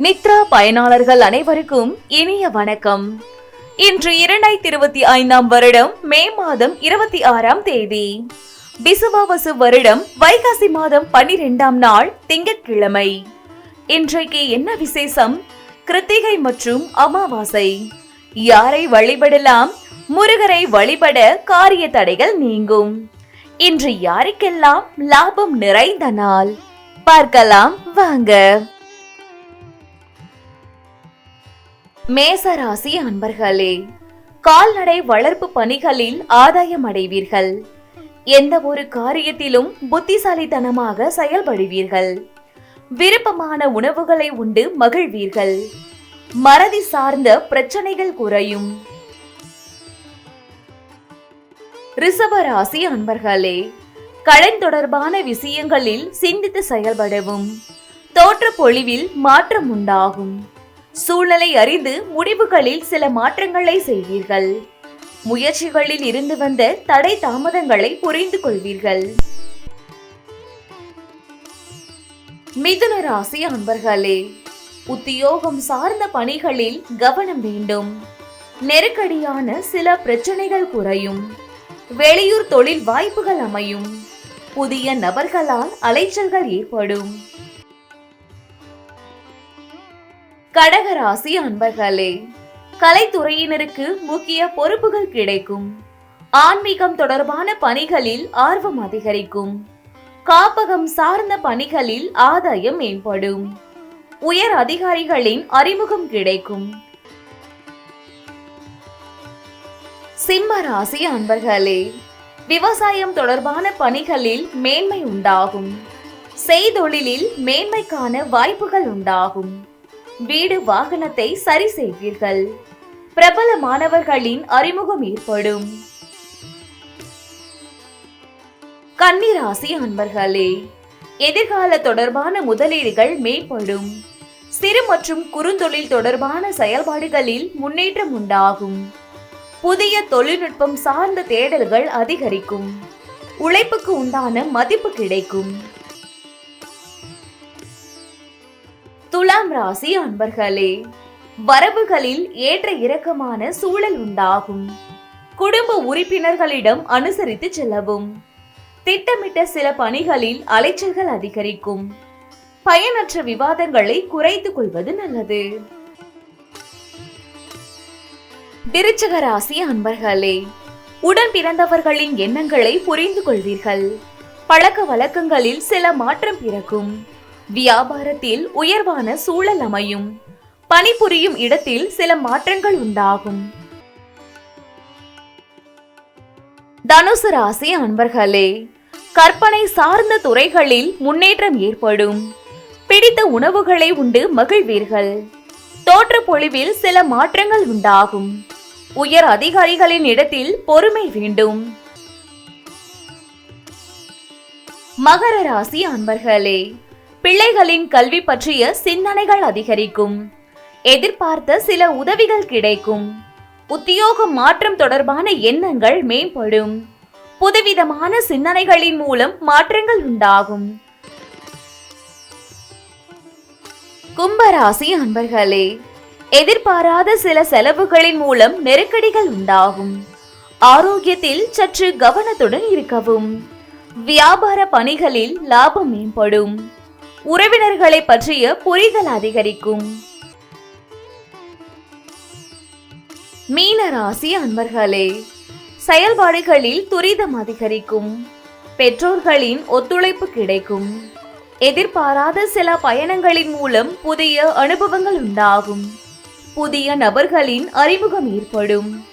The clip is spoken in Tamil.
நித்ரா பயனாளர்கள் அனைவருக்கும் இனிய வணக்கம். இன்று இரண்டாயிரத்தி இருபத்தி ஐந்தாம் வருடம் மே மாதம் இருபத்தி ஆறாம் தேதி. பிசுவாவசு வருடம் வைகாசி மாதம் பனிரெண்டாம் நாள் திங்கட்கிழமை. இன்றைக்கு என்ன விசேஷம்? கிருத்திகை மற்றும் அமாவாசை. யாரை வழிபடலாம்? முருகரை வழிபட காரிய தடைகள் நீங்கும். இன்று யாருக்கெல்லாம் லாபம் நிறைந்த நாள்? பார்க்கலாம் வாங்க. மேசராசி அன்பர்களே கால்நடை வளர்ப்பு பணிகளில் ஆதாயம் அடைவீர்கள். எந்த ஒரு காரியத்திலும் புத்திசாலித்தனமாக செயல்படுவீர்கள். விருப்பமான உணவுகளை உண்டு மகிழ்வீர்கள். மறதி சார்ந்த பிரச்சனைகள் குறையும். ரிஷபராசி அன்பர்களே கடன் தொடர்பான விஷயங்களில் சிந்தித்து செயல்படவும். தோற்ற பொழிவில் மாற்றம் உண்டாகும். சூழ்நிலை அறிந்து முடிவுகளில் சில மாற்றங்களை செய்வீர்கள். முயற்சிகளில் இருந்து வந்த தடை தாமதங்களை புரிந்து கொள்வீர்கள். மிதுன ராசி அன்பர்களே உத்தியோகம் சார்ந்த பணிகளில் கவனம் வேண்டும். நெருக்கடியான சில பிரச்சனைகள் குறையும். வெளியூர் தொழில் வாய்ப்புகள் அமையும். புதிய நபர்களால் அலைச்சல்கள் ஏற்படும். கடகராசி அன்பர்களே கலைத்துறையினருக்கு முக்கிய பொறுப்புகள் கிடைக்கும். ஆன்மீகம் தொடர்பான பணிகளில் ஆர்வம் அதிகரிக்கும். காப்பகம் சார்ந்த பணிகளில் ஆதாயம் மேம்படும். உயர் அதிகாரிகளின் அறிமுகம் கிடைக்கும். சிம்ம ராசி அன்பர்களே விவசாயம் தொடர்பான பணிகளில் மேன்மை உண்டாகும். செய்தொழிலில் மேன்மைக்கான வாய்ப்புகள் உண்டாகும். வீடு வாகனத்தை சரி செய்வீர்கள். பிரபல மாணவர்களின் அறிமுகம் ஏற்படும். கன்னிராசி அன்பர்களே எதிர்கால தொடர்பான முதலீடுகள் மேம்படும். சிறு மற்றும் குறுந்தொழில் தொடர்பான செயல்பாடுகளில் முன்னேற்றம் உண்டாகும். புதிய தொழில்நுட்பம் சார்ந்த தேடல்கள் அதிகரிக்கும். உழைப்புக்கு உண்டான மதிப்பு கிடைக்கும். துலாம் ராசி அன்பர்களே வரவுகளில் ஏற்ற இறக்கமான சூழல் உண்டாகும். குடும்ப உறுப்பினர்களிடம் அனுசரித்து செல்லவும். திட்டமிட்ட சில பணிகளில் அலைச்சல்கள் அதிகரிக்கும். பயனற்ற விவாதங்களை குறைத்துக் கொள்வது நல்லது. விருச்சக ராசி அன்பர்களே உடன் பிறந்தவர்களின் எண்ணங்களை புரிந்து கொள்வீர்கள் பழக்க வழக்கங்களில் சில மாற்றம் பிறக்கும். வியாபாரத்தில் உயர்வான சூழல் அமையும். பணிபுரியும் இடத்தில் சில மாற்றங்கள் உண்டாகும். தனுசு ராசி அன்பர்களே கற்பனை சார்ந்த துறைகளில் முன்னேற்றம் ஏற்படும். பிடித்த உணவுகளை உண்டு மகிழ்வீர்கள். தோற்ற பொழிவில் சில மாற்றங்கள் உண்டாகும். உயர் அதிகாரிகளின் இடத்தில் பொறுமை வேண்டும். மகர ராசி அன்பர்களே பிள்ளைகளின் கல்வி பற்றிய சிந்தனைகள் அதிகரிக்கும். எதிர்பார்த்த சில உதவிகள் கிடைக்கும். உத்தியோக மாற்றம் தொடர்பான எண்ணங்கள் மேம்படும். புதுவிதமான சிந்தனைகளின் மூலம் மாற்றங்கள் உண்டாகும். கும்பராசி அன்பர்களே எதிர்பாராத சில செலவுகளின் மூலம் நெருக்கடிகள் உண்டாகும். ஆரோக்கியத்தில் சற்று கவனத்துடன் இருக்கவும். வியாபார பணிகளில் லாபம் மேம்படும். உறவினர்களை பற்றிய புரிதல் அதிகரிக்கும். மீன ராசி அன்பர்களே செயல்பாடுகளில் துரிதம் அதிகரிக்கும். பெற்றோர்களின் ஒத்துழைப்பு கிடைக்கும். எதிர்பாராத சில பயணங்களின் மூலம் புதிய அனுபவங்கள் உண்டாகும். புதிய நபர்களின் அறிமுகம் ஏற்படும்.